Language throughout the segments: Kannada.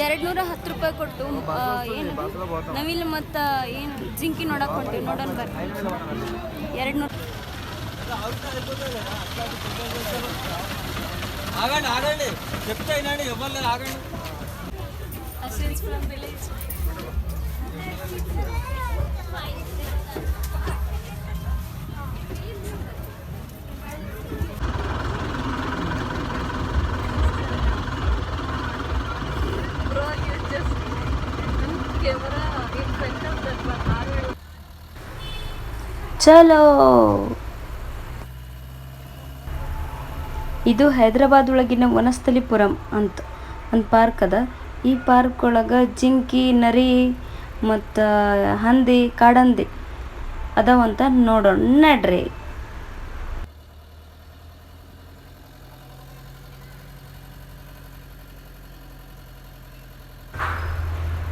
ಎರಡು ನೂರ ಹತ್ತು ರೂಪಾಯಿ ಕೊಟ್ಟು ಆ, ಏನು ನವಿಲ್ ಮತ್ತು ಏನು ಜಿಂಕಿ ನೋಡಕ್ಕೆ ಹೊಂಟೀವಿ ನೋಡೋಣ ಬರ್ರಿ ಎರಡು ನೂರು ఆగండి ఆగండి చెప్తే అయినండి ఎవరు లేదు ఆగండి ಚಲೋ. ಇದು ಹೈದ್ರಾಬಾದ್ ಒಳಗಿನ ವನಸ್ಥಲಿಪುರಂ ಅಂತ ಒಂದು ಪಾರ್ಕ್ ಅದ. ಈ ಪಾರ್ಕ್ ಒಳಗೆ ಜಿಂಕಿ, ನರಿ ಮತ್ತು ಹಂದಿ, ಕಾಡಂದಿ ಅದಾವಂತ ನೋಡೋಣ. ನಡ್ರಿ.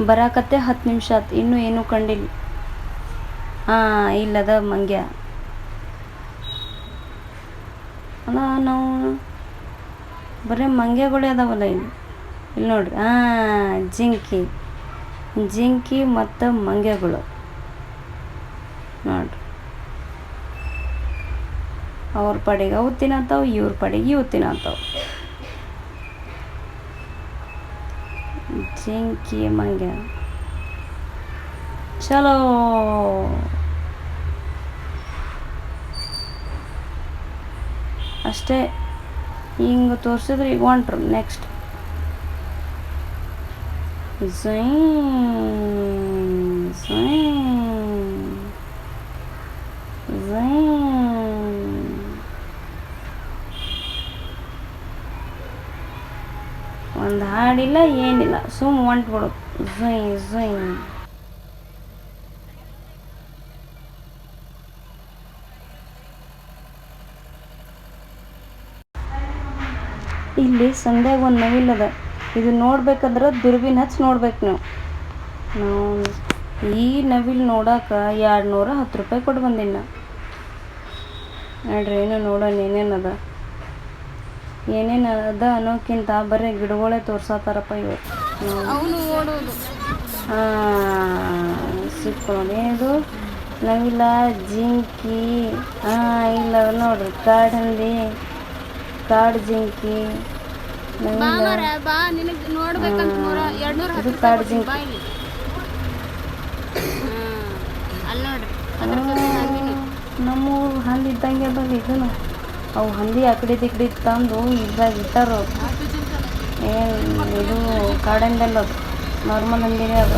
ಬರಾಕತ್ತೆ ಹತ್ತು ನಿಮಿಷ ಆತು. ಇನ್ನೂ ಏನೂ ಕಂಡಿಲ್ಲ ಹಾಂ, ಇಲ್ಲದ ಮಂಗ್ಯ. ಅಲ್ಲ, ನಾವು ಬರೀ ಮಂಗ್ಯಗಳೇ ಅದಾವಲ್ಲ ಇಲ್ಲಿ ಇಲ್ಲಿ ನೋಡ್ರಿ, ಹಾಂ, ಜಿಂಕಿ. ಜಿಂಕಿ ಮತ್ತು ಮಂಗ್ಯಗಳು. ನೋಡ್ರಿ. ಅವ್ರ ಪಡೆಗೆ ಅವು ತಿನ್ನತ್ತಾವ ಇವ್ರ ಪಡೆಗೆ ಇವು ತಿನ್ನತ್ತಾವ ಜಿಂಕಿ, ಮಂಗ್ಯ. ಚಲೋ ಅಷ್ಟೇ ಹಿಂಗೆ ತೋರಿಸಿದ್ರೆ ಈಗ ಹೊಂಟ್ರು ನೆಕ್ಸ್ಟ್ ಝೈ ಝೈ ಝೈ ಒಂದು ಹಾಡಿಲ್ಲ, ಏನಿಲ್ಲ. ಸುಮ್ಮ ಹೊಂಟ್ಬಿಡು ಝೈ ಝೈ ಇಲ್ಲಿ ಸಂಧ್ಯಾಗ ಒಂದು ನವಿಲ್ ಅದ ಇದು ನೋಡ್ಬೇಕಂದ್ರೆ ದುರ್ಬೀನ್ ಹಚ್ಚಿ ನೋಡ್ಬೇಕು ನೀವು. ನಾವು ಈ ನವಿಲ್ ನೋಡಕ್ಕೆ ಎರಡು ನೂರ ಹತ್ತು ರೂಪಾಯಿ ಕೊಟ್ಟು ಬಂದೀನಿ ನೋಡ್ರಿ ಏನು ನೋಡೋಣ ಏನೇನದ. ಅದ ಏನೇನು ಅದ ಅನ್ನೋಕ್ಕಿಂತ ಬರೀ ಗಿಡಗಳೇ ತೋರ್ಸತ್ತಾರಪ್ಪ ಇವತ್ತು ಸಿಕ್ಕೊಂಡು ಇದು ನವಿಲ ಜಿಂಕಿ ಹಾಂ ಇಲ್ಲ ನೋಡ್ರಿ ಕಾಡು ಹಂದಿ ಕಾಡು ಜಿಂಕಿ. ಬಾ ನವಿಲ ಮರ ಬಾ ನಿನಗೆ ನೋಡ್ಬೇಕಂತ ನೂರ ಎರಡು ನೂರ ಇದು ಹತ್ತು ಕಾಡು ರೂಪಾಯಿ ಜಿಂಕಿ ಬಾ ಇಲ್ಲಿ. ಹಾಂ ಅಲ್ಲಿ ನೋಡ್ರಿ. ಅದ್ರ ಜೊತೆ ಹಂದಿನಿ ನಮ್ಮ ಹಂದಿ ಇದ್ದಂಗೆ ಅದಾವ ಇದನ್ನು ಅವು ಹಂದಿ ಆ ಕಡೆ ಈ ಕಡೆ ತಂದು ಇದ್ರಾಗ ಇಟ್ಟಾರು. ಏನು ಇದು ಕಾಡಂದಲ್ಲ ಅದು. ನಾರ್ಮಲ್ ಹಂದಿನೇ ಅದು.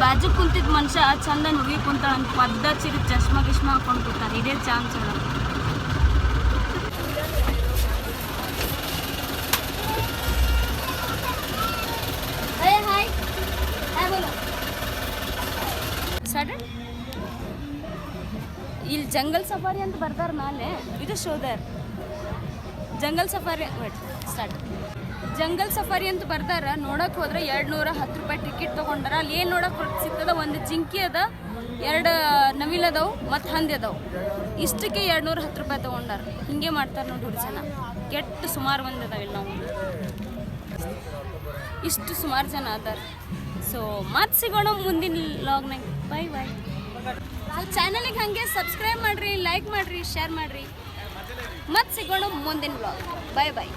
ಬಾಜು ಕುಂತಿದ್ದ ಮನುಷ್ಯ ಚಂದ ನುಗ್ಗಿ ಕುಂತ ಅಂತ ಪದ್ದ ಚಿರಿ ಚಶ್ಮಾ ಗಿಶ್ಮಾ ಹಾಕೊಂಡು ಕೂತಾರೆ. ಇದೇ ಚಾನ್ಸ್ ಸಡನ್ ಇಲ್ಲಿ ಜಂಗಲ್ ಸಫಾರಿ ಅಂತ ಬರ್ತಾರೆ ಮೇಲೆ ಇದು ಶೋದರ್ jungle safari start jungle safari ಅಂತ ಬರ್ತಾರ ನೋಡಕ್ ಹೋದ್ರೆ ಎರಡು ನೂರ ಹತ್ತು ರೂಪಾಯಿ ಟಿಕೆಟ್ ತೊಗೊಂಡಾರ. ಅಲ್ಲಿ ಏನು ನೋಡಕ್ ಸಿಗ್ತದ? ಒಂದು ಜಿಂಕಿ ಅದ, ಎರಡು ನವಿಲ್ ಅದಾವು, ಮತ್ತು ಹಂದಿ ಅದಾವು. ಇಷ್ಟಕ್ಕೆ ಎರಡು ನೂರ ಹತ್ತು ರೂಪಾಯಿ ತೊಗೊಂಡಾರ. ಹಿಂಗೆ ಮಾಡ್ತಾರೆ ನೋಡಿ ಜನ ಕೆಟ್ಟ ಸುಮಾರು ಒಂದು ಅದಾವಿಲ್ಲ ನಾವು. ಇಷ್ಟು ಸುಮಾರು ಜನ ಅದಾರ. ಸೊ ಮತ್ತೆ ಸಿಗೋಣ ಮುಂದಿನ ಲಾಗ್ನಾಗ ಬೈ ಬಾಯ್ ಚಾನಲಿಗೆ ಹಾಗೆ ಸಬ್ಸ್ಕ್ರೈಬ್ ಮಾಡಿರಿ ಲೈಕ್ ಮಾಡಿರಿ ಶೇರ್ ಮಾಡಿರಿ. ಮತ್ತೆ ಸಿಗೋಣ ಮುಂದಿನ ಬ್ಲಾಗ್ ಬಾಯ್ ಬಾಯ್